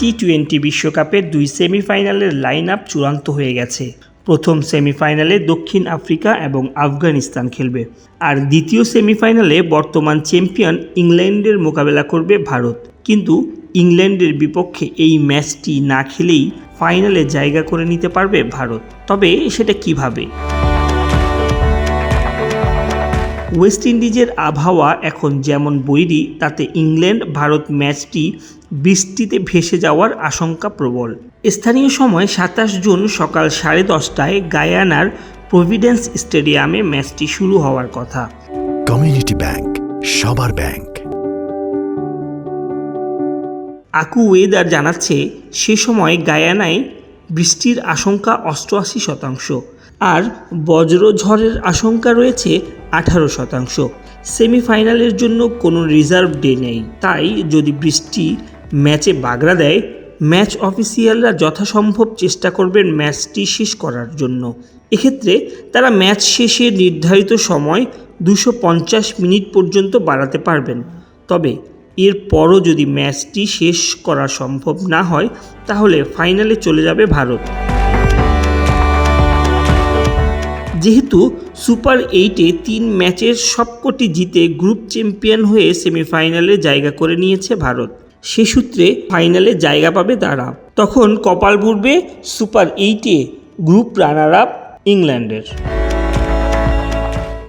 T twenty বিশ্বকাপের দুই সেমিফাইনালের লাইন আপ চূড়ান্ত হয়ে গেছে। প্রথম সেমিফাইনালে দক্ষিণ আফ্রিকা এবং আফগানিস্তান খেলবে। আর দ্বিতীয় সেমিফাইনালে বর্তমান চ্যাম্পিয়ন ইংল্যান্ডের মোকাবেলা করবে ভারত। কিন্তু ইংল্যান্ডের বিপক্ষে এই ম্যাচটি না খেলেই ফাইনালে জায়গা করে নিতে পারবে ভারত। তবে সেটা কীভাবে? ওয়েস্ট ইন্ডিজের আবহাওয়া এখন যেমন বৈরী তাতে ইংল্যান্ড ভারত ম্যাচটি বৃষ্টিতে ভেসে যাওয়ার আশঙ্কা প্রবল। স্থানীয় সময় সাতাশ জুন সকাল সাড়ে দশটায় গায়ানার প্রভিডেন্স স্টেডিয়ামে ম্যাচটি শুরু হওয়ার কথা। কমিউনিটি ব্যাংক সবার ব্যাংক। আকু ওয়েদার জানাচ্ছে সে সময় গায়ানায় বৃষ্টির আশঙ্কা অষ্টআশি শতাংশ। আর বজ্রঝড়ের আশঙ্কা রয়েছে আঠারো শতাংশ। সেমিফাইনালের জন্য কোনো রিজার্ভ ডে নেই। তাই যদি বৃষ্টি ম্যাচে বাগড়া দেয়, ম্যাচ অফিসিয়ালরা যথাসম্ভব চেষ্টা করবেন ম্যাচটি শেষ করার জন্য। এক্ষেত্রে তারা ম্যাচ শেষে নির্ধারিত সময় দুশো মিনিট পর্যন্ত বাড়াতে পারবেন। তবে এরপরও যদি ম্যাচটি শেষ করা সম্ভব না হয়, তাহলে ফাইনালে চলে যাবে ভারত। যেহেতু সুপার এইটে তিন ম্যাচের সবকটি জিতে গ্রুপ চ্যাম্পিয়ন হয়ে সেমিফাইনালে জায়গা করে নিয়েছে ভারত। সে সূত্রে ফাইনালে জায়গা পাবে তারা। তখন কপাল পূর্বে সুপার এইটে গ্রুপ রানার আপ ইংল্যান্ডের।